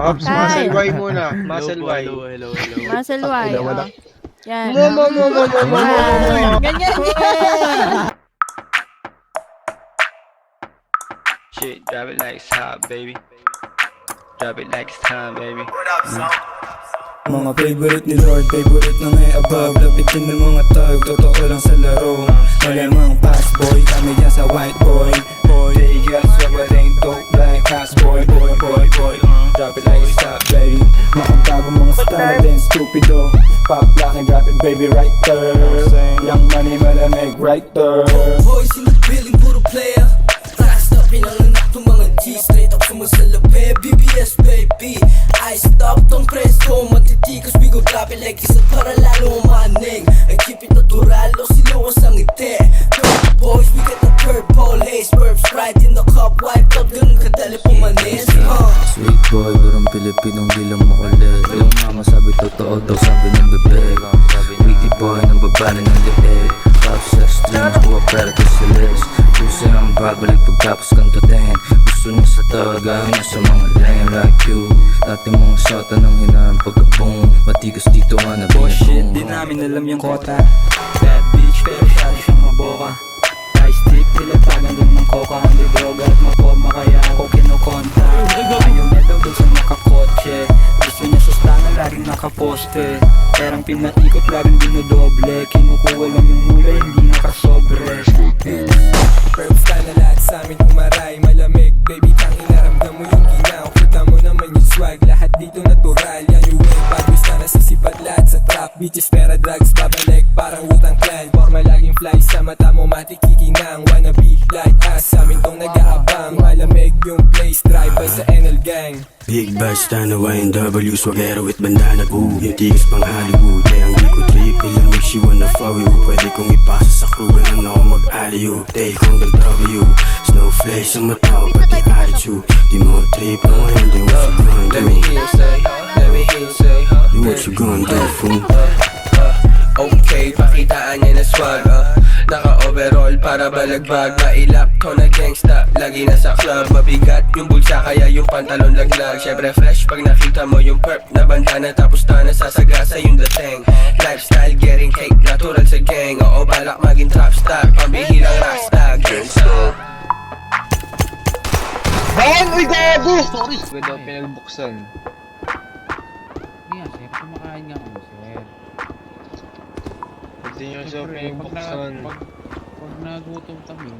Ops, Tay. muscle Y muna. Muscle Y. Hello, hello, hello. Muscle Y. Hello, wala. oh. Yan. Mo, mo, mo, mo, mo, mo, mo, mo. Yan. Ganyan yan. Shit, drop it like it's hot, baby. Drop it like it's time, baby. Mga favorite ni Lord, favorite na may above Lapitin ng mga tag, totoo lang sa laro Malamang pass boy, kami dyan sa white boy Boy, they got swabaling dope like pass boy Boy, boy, boy, drop it like it's hot, baby. Makapagbago mga style din, stupido. Pop lock and drop it, baby, right there. Young money, malamig, right there. Boys in the building, puro player. Last up, pinanganak ng mga G Straight up sumasalape, BBS baby. I stop tong presto, matitikas We go drop it like isa para lalo umaning in the cup, wiped out Ganun kadali pumanis, huh? Sweet boy, parang Pilipinong di lang makulit. Yung mama sabi totoo daw sabi ng bebek Witty boy, nang baba na ng leeg Pop sex dreams, buwa pera to sa list Puso ang babalik pagtapos kantatin Gusto niya sa tagahin na sa mga lame like you. Dati mong sota ng hinaan pagka-boom Matigas dito nga na Oh shit, di namin alam yung kota. Bad bitch, pero syado siyang maboka Ice tip, tilatagan din ng coca. Hindi nakaposte Perang pinaikot, laging dinodoble. Kinukuha lang yung mula, hindi nakasobre. Perp style na lahat sa amin umaray. Malamig, baby, tang inaramdam mo yung ginaw. Kita mo naman yung swag, lahat dito natural. Yan yung way, bad boys na nasisipat lahat sa trap. Bitches, pera, drugs, babalik parang utang clan. Forma laging fly sa mata mo, matikikinang Wanna be like us, sa amin tong nag-aabang. Malamig yung place, by sa NL gang. Big Bash, Tanawa, and W Swagero with bandana, ooh Yung tigas pang Hollywood. Kaya ang di ko trip Ilang weeks she wanna follow you. Pwede kong ipasa sa crew Ganun ako mag-aliyo Take on the W. Snowflake sa mata ko Pati attitude Di mo trip Ang ngayon Then what you gonna Let me do? hear you say, let me hear you say, Do what you gonna do, fool? Okay, pakitaan niya na swag uh. Naka-overall para balagbag Mailap ko na gangsta Lagi nasa club Mabigat yung bulsa Kaya yung pantalon laglag Syempre fresh pag nakita mo yung perp na bandana Tapos na nasasagasa yung dating Lifestyle getting cake Natural sa gang Oo balak maging trap star Pambihirang rasta Gangsta Bang! Uy, gago! Sorry. Pwede ako pinagbuksan. Yan, sir. Kumakain nga kami, sir. Pwede nyo siya pag, na, pinagbuksan. pag, pag nagutom kami,